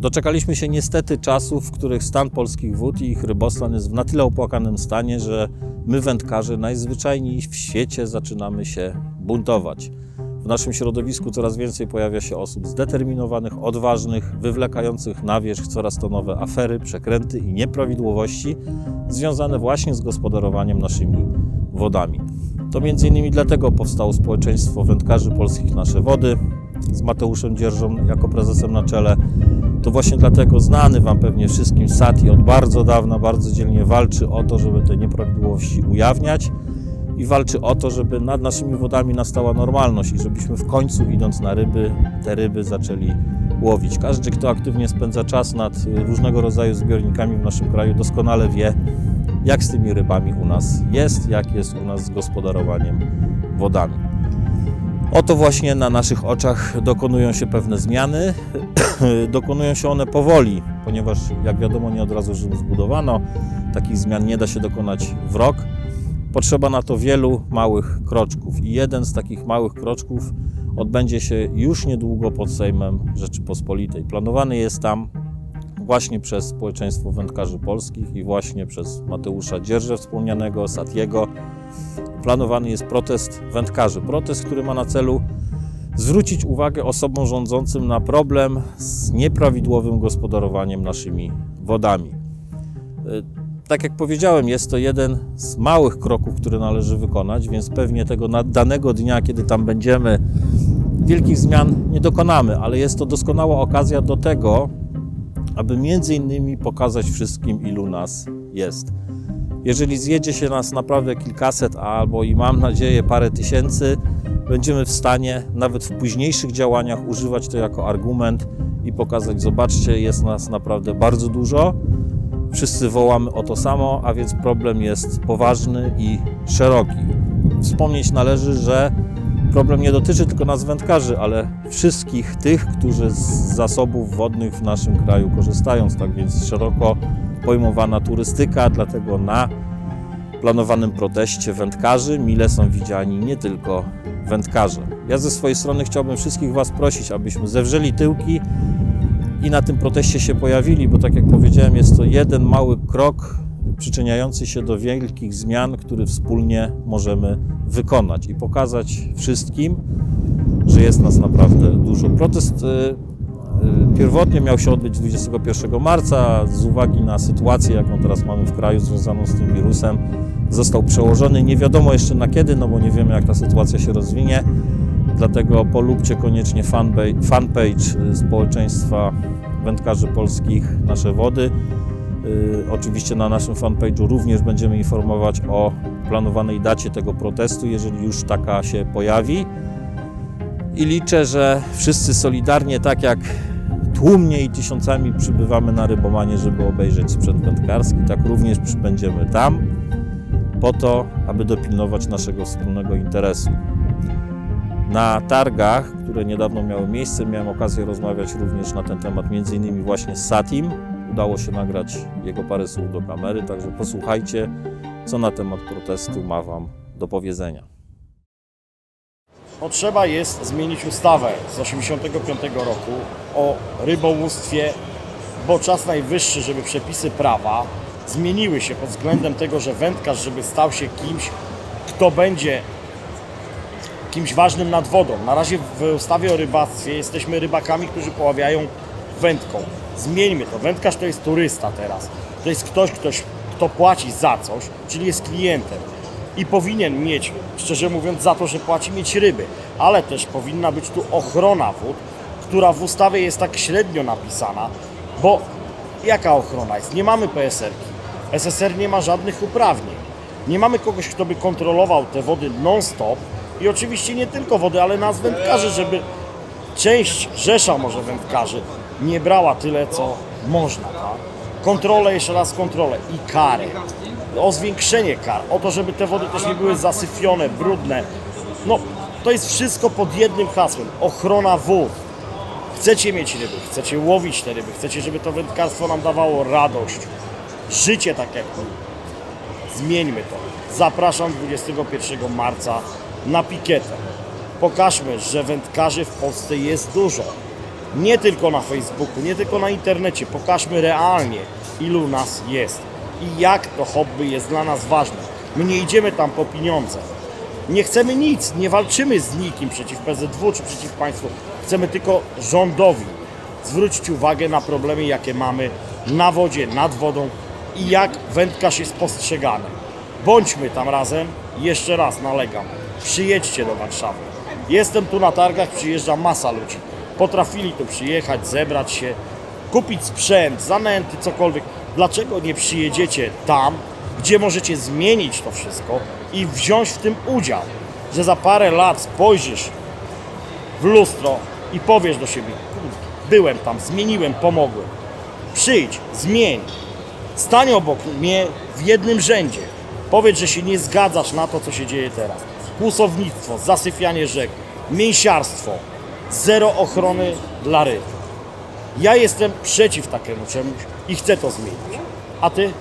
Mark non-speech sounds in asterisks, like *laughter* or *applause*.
Doczekaliśmy się niestety czasów, w których stan polskich wód i ich rybostan jest w na tyle opłakanym stanie, że my wędkarze najzwyczajniej w świecie zaczynamy się buntować. W naszym środowisku coraz więcej pojawia się osób zdeterminowanych, odważnych, wywlekających na wierzch coraz to nowe afery, przekręty i nieprawidłowości związane właśnie z gospodarowaniem naszymi wodami. To innymi dlatego powstało społeczeństwo wędkarzy polskich Nasze Wody z Mateuszem Dzierżą jako prezesem na czele. To właśnie dlatego znany Wam pewnie wszystkim Sati od bardzo dawna bardzo dzielnie walczy o to, żeby te nieprawidłowości ujawniać i walczy o to, żeby nad naszymi wodami nastała normalność i żebyśmy w końcu idąc na ryby, te ryby zaczęli łowić. Każdy, kto aktywnie spędza czas nad różnego rodzaju zbiornikami w naszym kraju, doskonale wie, jak z tymi rybami u nas jest, jak jest u nas z gospodarowaniem wodami. Oto właśnie na naszych oczach dokonują się pewne zmiany. *coughs* dokonują się one powoli, ponieważ jak wiadomo nie od razu Rzym zbudowano. Takich zmian nie da się dokonać w rok. Potrzeba na to wielu małych kroczków i jeden z takich małych kroczków odbędzie się już niedługo pod Sejmem Rzeczypospolitej. Planowany jest tam właśnie przez społeczeństwo wędkarzy polskich i właśnie przez Mateusza Dzierżę wspomnianego, Satiego. Planowany jest protest wędkarzy. Protest, który ma na celu zwrócić uwagę osobom rządzącym na problem z nieprawidłowym gospodarowaniem naszymi wodami. Y, Tak jak powiedziałem, jest to jeden z małych kroków, które należy wykonać, więc pewnie tego danego dnia, kiedy tam będziemy, wielkich zmian nie dokonamy, ale jest to doskonała okazja do tego, aby między innymi pokazać wszystkim, ilu nas jest. Jeżeli zjedzie się nas naprawdę kilkaset albo i mam nadzieję parę tysięcy, będziemy w stanie nawet w późniejszych działaniach używać to jako argument i pokazać, zobaczcie, jest nas naprawdę bardzo dużo. Wszyscy wołamy o to samo, a więc problem jest poważny i szeroki. Wspomnieć należy, że problem nie dotyczy tylko nas wędkarzy, ale wszystkich tych, którzy z zasobów wodnych w naszym kraju korzystają. Tak więc szeroko pojmowana turystyka, dlatego na planowanym proteście wędkarzy mile są widziani nie tylko wędkarze. Ja ze swojej strony chciałbym wszystkich Was prosić, abyśmy zewrzeli tyłki i na tym proteście się pojawili, bo tak jak powiedziałem, jest to jeden mały krok przyczyniający się do wielkich zmian, które wspólnie możemy wykonać i pokazać wszystkim, że jest nas naprawdę dużo. Protest y, y, pierwotnie miał się odbyć 21 marca. Z uwagi na sytuację, jaką teraz mamy w kraju związaną z tym wirusem, został przełożony. Nie wiadomo jeszcze na kiedy, no bo nie wiemy, jak ta sytuacja się rozwinie. Dlatego polubcie koniecznie fanpage, fanpage y, społeczeństwa wędkarzy polskich Nasze Wody. Y, Oczywiście na naszym fanpage'u również będziemy informować o planowanej dacie tego protestu, jeżeli już taka się pojawi. I liczę, że wszyscy solidarnie, tak jak tłumnie i tysiącami przybywamy na Rybomanie, żeby obejrzeć sprzęt wędkarski, tak również przybędziemy tam po to, aby dopilnować naszego wspólnego interesu. Na targach, które niedawno miały miejsce, miałem okazję rozmawiać również na ten temat, między innymi właśnie z Satim. Udało się nagrać jego parę słów do kamery, także posłuchajcie, co na temat protestu ma Wam do powiedzenia. Potrzeba jest zmienić ustawę z 1985 roku o rybołówstwie, bo czas najwyższy, żeby przepisy prawa zmieniły się pod względem tego, że wędkarz, żeby stał się kimś, kto będzie kimś ważnym nad wodą. Na razie w ustawie o rybactwie jesteśmy rybakami, którzy poławiają wędką. Zmieńmy to. Wędkarz to jest turysta teraz. To jest ktoś, ktoś kto płaci za coś, czyli jest klientem i powinien mieć, szczerze mówiąc, za to, że płaci mieć ryby, ale też powinna być tu ochrona wód, która w ustawie jest tak średnio napisana, bo jaka ochrona jest? Nie mamy PSR-ki. SSR nie ma żadnych uprawnień. Nie mamy kogoś, kto by kontrolował te wody non-stop i oczywiście nie tylko wody, ale nas wędkarzy, żeby część, rzesza może wędkarzy nie brała tyle, co można, tak? Kontrolę, jeszcze raz kontrolę i kary. O zwiększenie kar, o to, żeby te wody też nie były zasyfione, brudne. No, to jest wszystko pod jednym hasłem. Ochrona wód. Chcecie mieć ryby, chcecie łowić te ryby, chcecie, żeby to wędkarstwo nam dawało radość, życie tak jak my. Zmieńmy to. Zapraszam 21 marca na pikietę. Pokażmy, że wędkarzy w Polsce jest dużo. Nie tylko na Facebooku, nie tylko na internecie. Pokażmy realnie, ilu nas jest i jak to hobby jest dla nas ważne. My nie idziemy tam po pieniądze. Nie chcemy nic, nie walczymy z nikim przeciw PZW czy przeciw państwu. Chcemy tylko rządowi zwrócić uwagę na problemy, jakie mamy na wodzie, nad wodą i jak wędkarz jest postrzegany. Bądźmy tam razem. Jeszcze raz nalegam. Przyjedźcie do Warszawy. Jestem tu na targach, przyjeżdża masa ludzi. Potrafili tu przyjechać, zebrać się, kupić sprzęt, zanęty, cokolwiek. Dlaczego nie przyjedziecie tam, gdzie możecie zmienić to wszystko i wziąć w tym udział? Że za parę lat spojrzysz w lustro i powiesz do siebie, "Kurde, byłem tam, zmieniłem, pomogłem. Przyjdź, zmień. Stań obok mnie w jednym rzędzie. Powiedz, że się nie zgadzasz na to, co się dzieje teraz. Kłusownictwo, zasyfianie rzek, mięsiarstwo, zero ochrony dla ryb. Ja jestem przeciw takiemu czemuś i chcę to zmienić. A ty?